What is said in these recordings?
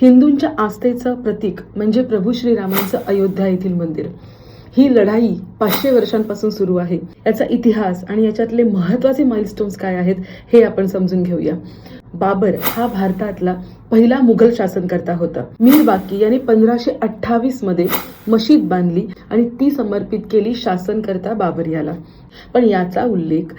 हिंदूंच्या आस्थेचं प्रतीक म्हणजे प्रभू श्रीरामांचं अयोध्या येथील मंदिर. ही लढाई पाचशे वर्षांपासून सुरू आहे. याचा इतिहास आणि याच्यातले महत्त्वाचे माइलस्टोन्स काय आहेत हे आपण समजून घेऊया. बाबर हा भारतातला पहिला मुघल शासनकर्ता होता. मीर बाकी यांनी पंधराशे अठ्ठावीसमध्ये मशीद बांधली आणि ती समर्पित केली शासनकर्ता बाबर याला. पण याचा उल्लेख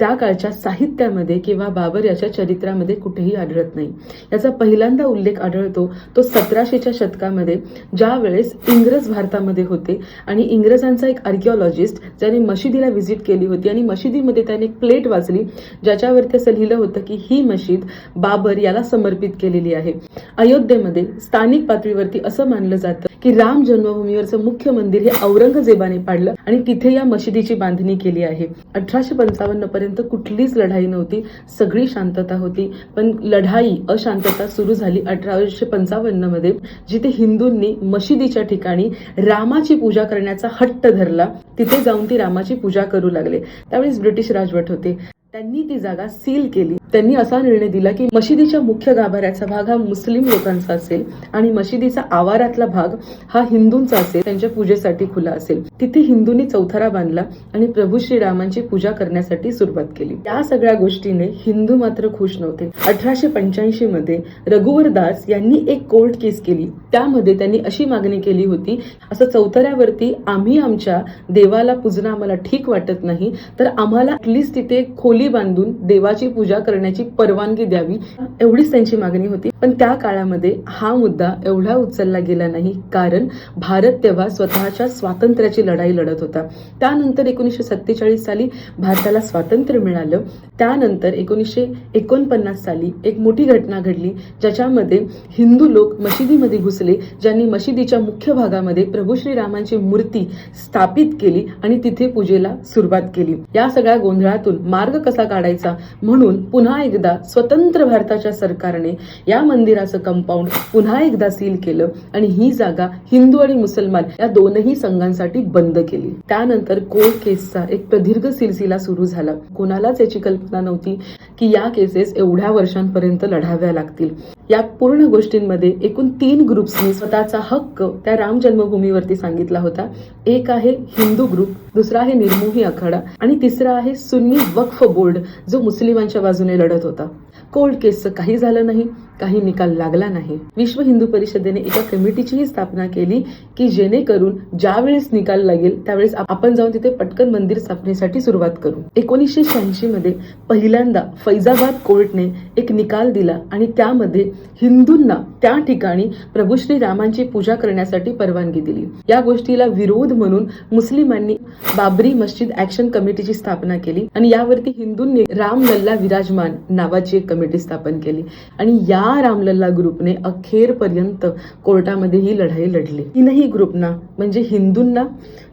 त्या काळच्या साहित्यामध्ये किंवा बाबर याच्या चरित्रामध्ये कुठेही आढळत नाही. याचा पहिल्यांदा उल्लेख आढळतो तो सतराशेच्या शतकामध्ये ज्या वेळेस इंग्रज भारतामध्ये होते आणि इंग्रजांचा एक आर्किओलॉजिस्ट ज्याने मशिदीला व्हिजिट केली होती आणि मशिदीमध्ये त्याने एक प्लेट वाचली ज्याच्यावरती असं लिहिलं होतं की ही मशीद बाबर याला समर्पित केलेली आहे. अयोध्येमध्ये स्थानिक पातळीवरती असं मानलं जातं की राम जन्मभूमीवरचं मुख्य मंदिर हे औरंगजेबाने पाडलं आणि तिथे या मशिदीची बांधणी केली आहे. अठराशे पंचावन्न पर्यंत कुठलीच लढाई नव्हती. सगळी शांतता होती. पण लढाई अशांतता सुरू झाली अठराशे पंचावन्नमध्ये जिथे हिंदूंनी मशिदीच्या ठिकाणी रामाची पूजा करण्याचा हट्ट धरला. तिथे जाऊन ती रामाची पूजा करू लागले. त्यावेळेस ब्रिटिश राजवट होते. त्यांनी ती जागा सील केली. त्यांनी असा निर्णय दिला की मशिदीच्या मुख्य गाभाऱ्याचा भाग हा मुस्लिम लोकांचा असेल आणि मशिदीचा आवारातला भाग हा हिंदूंचा असेल त्यांच्या पूजेसाठी खुला असेल. तिथे हिंदूंनी चौथरा बांधला आणि प्रभू श्रीरामांची पूजा करण्यासाठी सुरुवात केली. या सगळ्या गोष्टीने हिंदू मात्र खुश नव्हते. अठराशे पंच्याऐंशी मध्ये रघुवर दास यांनी एक कोर्ट केस केली. त्यामध्ये त्यांनी अशी मागणी केली होती असं चौथऱ्यावरती आम्ही आमच्या देवाला पूजणं आम्हाला ठीक वाटत नाही तर आम्हाला ऍटलिस्ट तिथे खोली बांधून देवाची पूजा करण्याची परवानगी द्यावी एवढीच त्यांची मागणी होती. पण त्या काळामध्ये हा मुद्दा एवढा उचलला गेला नाही कारण भारत तेव्हा स्वतःच्या स्वातंत्र्याची लढाई लढत होता. त्यानंतर एकोणीसशे सत्तेचाळीस साली भारताला स्वातंत्र्य मिळालं. त्यानंतर एकोणीसशे एकोणपन्नास साली एक मोठी घटना घडली ज्याच्यामध्ये हिंदू लोक मशिदीमध्ये घुसले ज्यांनी मशिदीच्या मुख्य भागामध्ये प्रभू श्रीरामांची मूर्ती स्थापित केली आणि तिथे पूजेला सुरुवात केली. या सगळ्या गोंधळातून मार्ग कसा काढायचा? म्हणून पुन्हा एकदा स्वतंत्र भारताच्या सरकारने या मंदिराचं कंपाऊंड पुन्हा एकदा सील केलं आणि ही जागा हिंदू आणि मुसलमान या दोनही संघांसाठी बंद केली. त्यानंतर कोर्ट केसचा एक प्रदीर्घ सिलसिला सुरू झाला. कोणालाच याची कल्पना नव्हती की या केसेस एवढ्या वर्षांपर्यंत लढाव्या लागतील. या पूर्ण गोष्टींमध्ये एकूण तीन ग्रुप्सनी स्वतःचा हक्क त्या राम जन्मभूमीवरती सांगितला होता. एक आहे हिंदू ग्रुप दुसरा आहे निर्मोही आखाडा आणि तिसरा आहे सुन्नी वक्फ बोर्ड जो मुस्लिमांच्या बाजूने लढत होता. कोल्ड केसचं काही झालं नाही काही निकाल लागला नाही. विश्व हिंदू परिषदेने एका कमिटीचीही स्थापना केली की जेणेकरून ज्यावेळेस निकाल लागेल त्यावेळेस आपण जाऊन तिथे पटकन मंदिर स्थापनेसाठी सुरुवात करू. एकोणीसशे शहाऐंशी मध्ये पहिल्यांदा फैजाबाद कोर्टने एक निकाल दिला आणि त्यामध्ये हिंदूंना त्या ठिकाणी प्रभू श्री रामांची पूजा करण्यासाठी परवानगी दिली. या गोष्टीला विरोध म्हणून मुस्लिमांनी बाबरी मस्जिद ऍक्शन कमिटीची स्थापना केली आणि यावरती हिंदूंनी राम लल्ला विराजमान नावाची एक कमिटी स्थापन केली. आणि या रामलल्ला ग्रुपने अखेरपर्यंत कोर्टामध्ये ही लढाई लढली. तीनही ग्रुपना म्हणजे हिंदूंना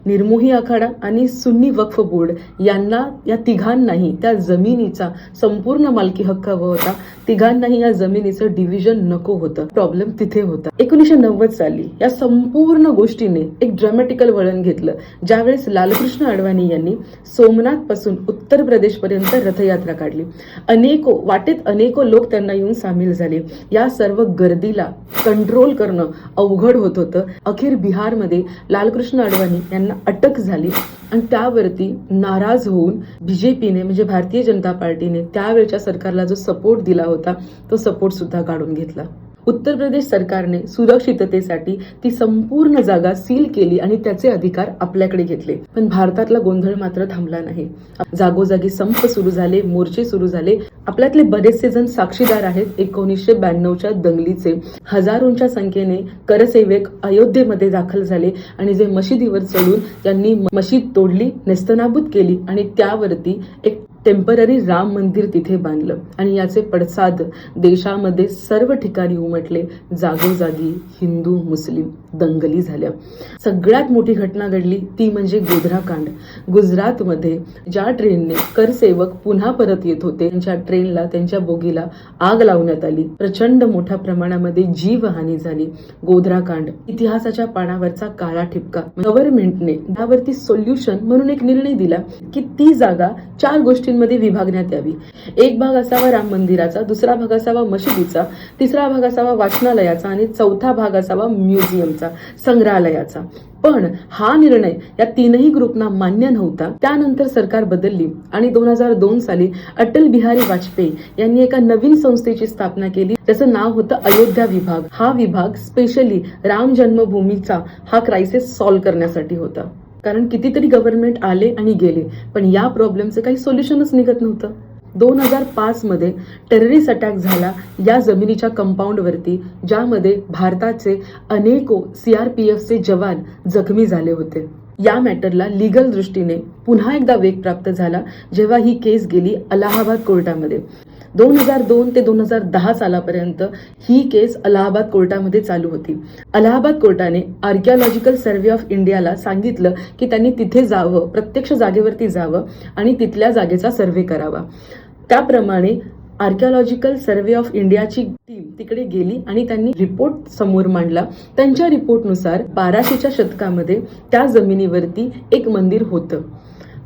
निर्मोही आखाडा आणि सुन्नी वक्फ बोर्ड यांना या तिघांनाही त्या जमिनीचा संपूर्ण मालकी हक्क हवा होता. तिघांनाही या जमिनीचं डिव्हिजन नको होतं. प्रॉब्लेम तिथे होता. एकोणीशे नव्वद साली या संपूर्ण गोष्टीने एक ड्रामॅटिकल वळण घेतलं. ज्यावेळेस लालकृष्ण अडवाणी यांनी सोमनाथपासून उत्तर प्रदेश पर्यंत रथयात्रा काढली. अनेको वाटेत अनेको लोक त्यांना येऊन सामील झाले. या सर्व गर्दीला कंट्रोल करणं अवघड होत होतं. अखेर बिहारमध्ये लालकृष्ण अडवाणी यांना अटक झाली आणि त्यावरती नाराज होऊन बीजेपीने म्हणजे भारतीय जनता पार्टीने त्यावेळच्या सरकारला जो सपोर्ट दिला होता तो सपोर्ट सुद्धा काढून घेतला. उत्तर प्रदेश सरकारने सुरक्षिततेसाठी ती संपूर्ण जागा सील केली आणि त्याचे अधिकार आपल्याकडे घेतले. पण भारतातला गोंधळ मात्र थांबला नाही. जागोजागी संप सुरू झाले मोर्चे सुरू झाले. आपल्यातले बरेचसे जण साक्षीदार आहेत. एकोणीसशे ब्याण्णवच्या दंगलीचे हजारोंच्या संख्येने करसेवक अयोध्येमध्ये दाखल झाले आणि जे मशिदीवर चढून त्यांनी मशीद तोडली नेस्तनाबूत केली आणि त्यावरती एक टेंपररी राम मंदिर तिथे बांधलं आणि याचे पडसाद देशामध्ये सर्व ठिकाणी उमटले. जागोजागी हिंदू मुस्लिम दंगली झाल्या. सगळ्यात मोठी घटना घडली ती म्हणजे गोधराकांड. गुजरातमध्ये ज्या ट्रेनने करसेवक पुन्हा परत येत होते त्यांच्या ट्रेनला त्यांच्या बोगीला आग लावण्यात आली. प्रचंड मोठ्या प्रमाणामध्ये जीवहानी झाली. गोधराकांड इतिहासाच्या पानावरचा काळा ठिपका. गव्हर्नमेंटने यावरती सोल्युशन म्हणून एक निर्णय दिला की ती जागा चार गोष्टी भागांमध्ये विभागण्यात यावी. एक भाग असावा राम मंदिराचा दुसरा भाग असावा मशिदीचा तिसरा भाग असावा वाचनालयाचा आणि चौथा भाग असावा म्युझियमचा संग्रहालयाचा. पण हा निर्णय या तीनही ग्रुपना मान्य नव्हता. त्यानंतर सरकार बदलली आणि दोन हजार दोन साली अटल बिहारी वाजपेयी यांनी एका नवीन संस्थेची स्थापना केली. त्याचं नाव होतं अयोध्या विभाग. हा विभाग स्पेशली राम जन्मभूमीचा हा क्रायसिस सॉल्व्ह करण्यासाठी होता. कारण कितीतरी गव्हर्नमेंट आले आणि गेले पण या प्रॉब्लेमचं काही सोल्युशनच निघत नव्हतं. दोन हजार पाच मध्ये टेररिस्ट अटॅक झाला या जमिनीच्या कंपाऊंडवरती ज्यामध्ये भारताचे अनेको सी आर पी एफचे जवान जखमी झाले होते. या मॅटरला लिगल दृष्टीने पुन्हा एकदा वेग प्राप्त झाला जेव्हा ही केस गेली अलाहाबाद कोर्टामध्ये. दोन हजार दोन ते दोन हजार दहा सालापर्यंत ही केस अलाहाबाद कोर्टामध्ये चालू होती. अलाहाबाद कोर्टाने आर्किओलॉजिकल सर्व्हे ऑफ इंडियाला सांगितलं की त्यांनी तिथे जावं प्रत्यक्ष जागेवरती जावं आणि तिथल्या जागेचा सर्व्हे करावा. त्याप्रमाणे आर्किओलॉजिकल सर्व्हे ऑफ इंडियाची टीम तिकडे गेली आणि त्यांनी रिपोर्ट समोर मांडला. त्यांच्या रिपोर्टनुसार बाराशेच्या शतकामध्ये त्या जमिनीवरती एक मंदिर होतं.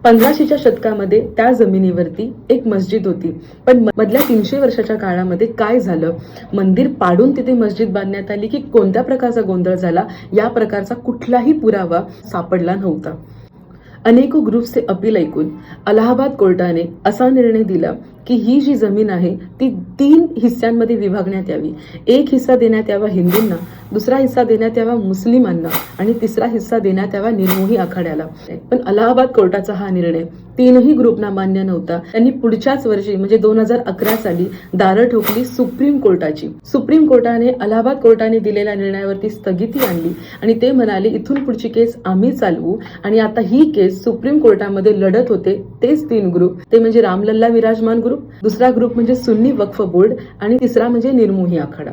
पंधराशेच्या शतकामध्ये त्या जमिनीवरती एक मस्जिद होती. पण मधल्या तीनशे वर्षाच्या काळामध्ये काय झालं? मंदिर पाडून तिथे मस्जिद बांधण्यात आली की कोणत्या प्रकारचा गोंधळ झाला? या प्रकारचा कुठलाही पुरावा सापडला नव्हता. अनेको ग्रुप्सचे अपील ऐकून अलाहाबाद कोर्टाने असा निर्णय दिला की ही जी जमीन आहे ती तीन हिस्स्यांमध्ये विभागण्यात यावी. एक हिस्सा देण्यात यावा हिंदूंना दुसरा हिस्सा देण्यात यावा मुस्लिमांना आणि तिसरा हिस्सा देण्यात यावा निर्मोही आखाड्याला. पण अलाहाबाद कोर्टाचा हा निर्णय तीनही ग्रुपना मान्य नव्हता. त्यांनी पुढच्याच वर्षी म्हणजे दोन हजार अकरा साली दारं ठोकली सुप्रीम कोर्टाची. सुप्रीम कोर्टाने अलाहाबाद कोर्टाने दिलेल्या निर्णयावरती स्थगिती आणली आणि ते म्हणाले इथून पुढची केस आम्ही चालवू आणि आता ही केस सुप्रीम कोर्टामध्ये लढत होते तेच तीन ग्रुप. ते म्हणजे रामलल्ला विराजमान ग्रुप दुसरा ग्रुप म्हणजे सुन्नी वक्फ बोर्ड आणि तिसरा म्हणजे निर्मोही आखाडा.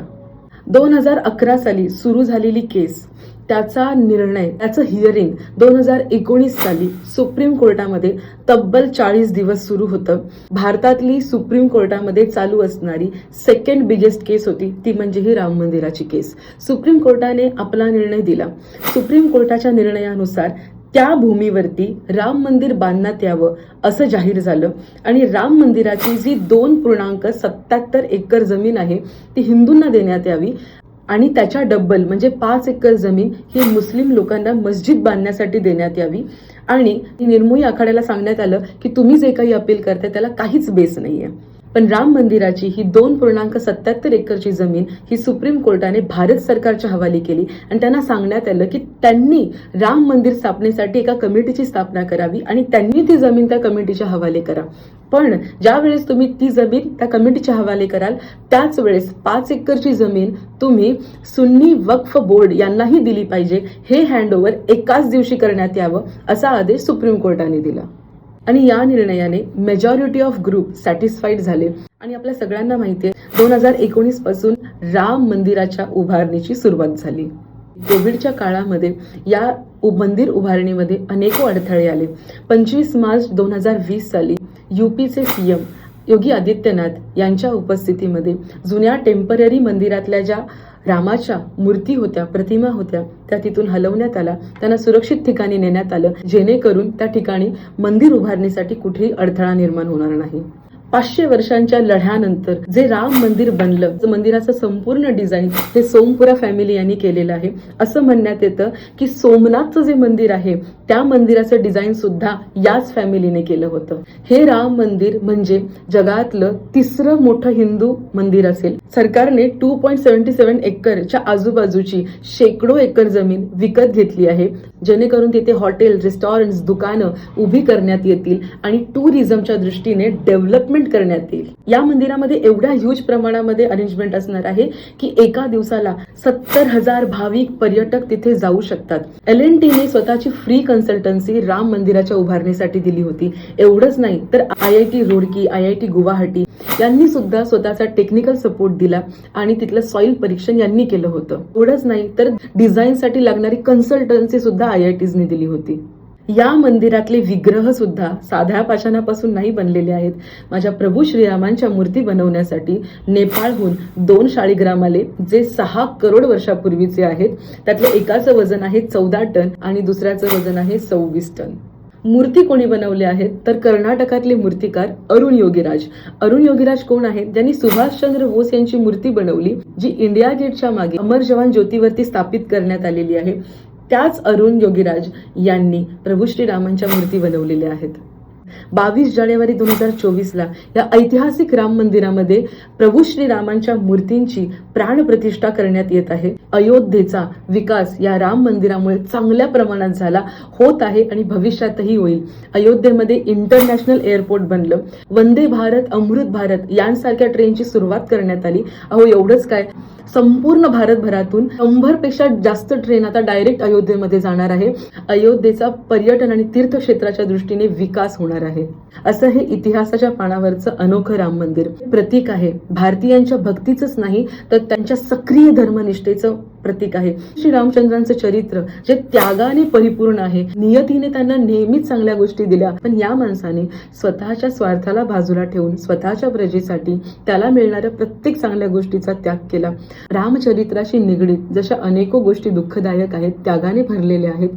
दोन हजार अकरा साली सुरू झालेली केस त्याचा निर्णय त्याचं हिअरिंग दोन हजार एकोणीस साली सुप्रीम कोर्टामध्ये तब्बल चाळीस दिवस सुरू होतं. भारतातली सुप्रीम कोर्टामध्ये चालू असणारी सेकंड बिगेस्ट केस होती ती म्हणजे ही राम मंदिराची केस सुप्रीम कोर्टाने आपला निर्णय दिला. सुप्रीम कोर्टाच्या निर्णयानुसार त्या भूमीवरती राम मंदिर बांधण्यात यावं असं जाहीर झालं. आणि राम मंदिराची जी दोन पूर्णांक सत्याहत्तर एकर जमीन आहे ती हिंदूंना देण्यात यावी. आणि त्याच्या डब्बल म्हणजे पाच एकर जमीन ही मुस्लिम लोकांना मस्जिद बांधण्यासाठी देण्यात यावी. आणि निर्मोही आखाड्याला सांगण्यात आलं की तुम्ही जे काही अपील करताय त्याला काहीच बेस नाहीये. पण राम मंदिराची ही दोन पूर्णांक सत्याहत्तर एकरची जमीन ही सुप्रीम कोर्टाने भारत सरकारच्या हवाली केली. आणि त्यांना सांगण्यात आलं की त्यांनी राम मंदिर स्थापनेसाठी एका कमिटीची स्थापना करावी आणि त्यांनी ती जमीन त्या कमिटीच्या हवाले करा. पण ज्या वेळेस तुम्ही ती जमीन त्या कमिटीच्या हवाले कराल त्याच वेळेस पाच एकरची जमीन तुम्ही सुन्नी वक्फ बोर्ड यांनाही दिली पाहिजे. हे हँडओव्हर एकाच दिवशी करण्यात यावं असा आदेश सुप्रीम कोर्टाने दिला. आणि या निर्णयाने मेजॉरिटी ऑफ ग्रुप सॅटिस्फाईड झाले. आणि आपल्या सगळ्यांना माहिती आहे दोन हजार एकोणीसपासून राम मंदिराच्या उभारणीची सुरुवात झाली. कोविडच्या काळामध्ये या मंदिर उभारणीमध्ये अनेको अडथळे आले. पंचवीस मार्च दोन हजार वीस साली युपीचे सीएम योगी आदित्यनाथ यांच्या उपस्थितीमध्ये जुन्या टेंपररी मंदिरातल्या ज्या रामाच्या मूर्ती होत्या प्रतिमा होत्या त्या तिथून हलवण्यात आल्या. त्यांना सुरक्षित ठिकाणी नेण्यात आलं. जेणेकरून त्या ठिकाणी मंदिर उभारणीसाठी कुठेही अडथळा निर्माण होणार नाही. पाचशे वर्षांच्या लढ्यानंतर जे राम मंदिर बनलं जे मंदिराचं संपूर्ण डिझाईन हे सोमपुरा फॅमिली यांनी केलेलं आहे. असं म्हणण्यात येतं की सोमनाथचं जे मंदिर आहे त्या मंदिराचं डिझाईन सुद्धा याच फॅमिलीने केलं होतं. हे राम मंदिर म्हणजे जगातलं तिसरं मोठं हिंदू मंदिर असेल. सरकारने टू पॉईंट सेव्हन्टी सेव्हन एकरच्या आजूबाजूची शेकडो एकर जमीन विकत घेतली आहे. जेणेकरून तिथे हॉटेल रेस्टॉरंट्स दुकानं उभी करण्यात येतील आणि टुरिझमच्या दृष्टीने डेव्हलपमेंट करण्यात येईल. या मंदिरामध्ये एवढ्या ह्यूज प्रमाणामध्ये अरेंजमेंट असणार आहे की एका दिवसाला सत्तर हजार भाविक पर्यटक तिथे जाऊ शकतात. एल एन टीने स्वतःची फ्री कन्सल्टन्सी राम मंदिराच्या उभारणीसाठी दिली होती. एवढंच नाही तर I I T Roorkee I I T Guwahati यांनी सुद्धा स्वतःचा टेक्निकल सपोर्ट दिला आणि तिथलं सॉइल परीक्षण यांनी केलं होतं. एवढंच नाही तर डिझाईनसाठी लागणारी कन्सल्टन्सी सुद्धा आय आय टीजनी दिली होती. या मंदिरातले विग्रह सुद्धा साध्या पाषाणापासून नाही बनलेले आहेत. माझ्या प्रभू श्रीरामांच्या मूर्ती बनवण्यासाठी नेपाळहून दोन शाळीग्राम आले जे सहा करोड वर्षापूर्वीचे आहेत त्यातलं एकाचं वजन आहे चौदा टन आणि दुसऱ्याचं वजन आहे सव्वीस टन. मूर्ती कोणी बनवल्या आहेत? तर कर्नाटकातले मूर्तिकार अरुण योगीराज. अरुण योगीराज कोण आहेत? ज्यांनी सुभाषचंद्र बोस यांची मूर्ती बनवली जी इंडिया गेटच्या मागे अमर जवान ज्योतीवरती स्थापित करण्यात आलेली आहे. त्याच अरुण योगीराज यांनी प्रभू श्रीरामांच्या मूर्ती बनवलेल्या आहेत. बावीस जानेवारी दोन हजार चोवीसला या ऐतिहासिक राम मंदिरामध्ये प्रभू श्रीरामांच्या मूर्तींची प्राणप्रतिष्ठा करण्यात येत आहे. अयोध्येचा विकास या राम मंदिरामुळे चांगल्या प्रमाणात झाला होत आहे आणि भविष्यातही होईल. अयोध्येमध्ये इंटरनॅशनल एअरपोर्ट बनलं. वंदे भारत अमृत भारत यांसारख्या ट्रेनची सुरुवात करण्यात आली. अहो एवढंच काय? संपूर्ण भारतभरातून शंभरपेक्षा जास्त ट्रेन आता डायरेक्ट अयोध्येमध्ये जाणार आहे. अयोध्येचा पर्यटन आणि तीर्थक्षेत्राच्या दृष्टीने विकास होणार आहे. असं हे इतिहासाच्या पानावरचं अनोखं राम मंदिर. प्रतीक आहे. भारतीयांच्या भक्तीचंच नाही तर त्यांच्या सक्रिय धर्मनिष्ठेचं प्रतीक आहे. श्री रामचंद्रांचं चरित्र जे त्यागाने परिपूर्ण आहे. नियतीने त्यांना नेहमीच चांगल्या गोष्टी दिल्या. पण या माणसाने स्वतःच्या स्वार्थाला बाजूला ठेवून स्वतःच्या प्रजेसाठी त्याला मिळणाऱ्या प्रत्येक चांगल्या गोष्टीचा त्याग केला. रामचरित्राशी निगडीत जशा अनेको गोष्टी दुःखदायक आहेत त्यागाने भरलेल्या आहेत.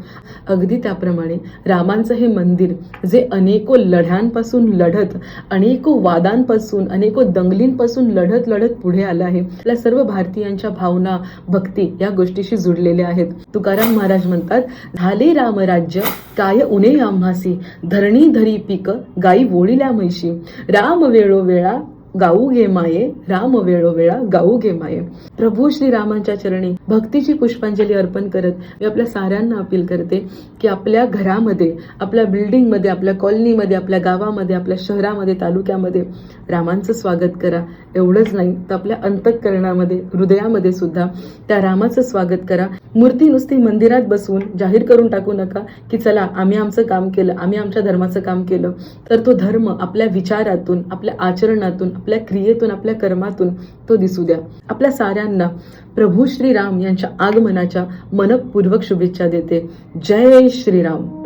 अगदी त्याप्रमाणे रामांचं हे मंदिर जे अनेको लढ्यांपासून लढत अनेको वादांपासून अनेको दंगलींपासून लढत लढत पुढे आलं आहे. आपल्या सर्व भारतीयांच्या भावना भक्ती या गोष्टीशी जुडलेल्या आहेत. तुकाराम महाराज म्हणतात झाले रामराज्य काय उने आम्हासी? धरणी धरी पीक गाई वोळील्या म्हैशी. राम वेळोवेळा गाऊ घे माये राम वेळोवेळा गाऊ घे माये. प्रभू श्रीरामांच्या चरणी भक्तीची पुष्पांजली अर्पण करत मी आपल्या साऱ्यांना अपील करते की आपल्या घरामध्ये आपल्या बिल्डिंगमध्ये आपल्या कॉलनीमध्ये आपल्या गावामध्ये आपल्या शहरामध्ये तालुक्यामध्ये रामांचं स्वागत करा. एवढंच नाही तर आपल्या अंतःकरणामध्ये हृदयामध्ये सुद्धा त्या रामाचं स्वागत करा. मूर्ती नुसती मंदिरात बसवून जाहीर करून टाकू नका की चला आम्ही आमचं काम केलं आम्ही आमच्या धर्माचं काम केलं. तर तो धर्म आपल्या विचारातून आपल्या आचरणातून आपल्या क्रियेतून आपल्या कर्मातून तो दिसू द्या. आपल्या साऱ्यांना प्रभू श्रीराम यांच्या आगमनाच्या मनपूर्वक शुभेच्छा देते. जय श्रीराम.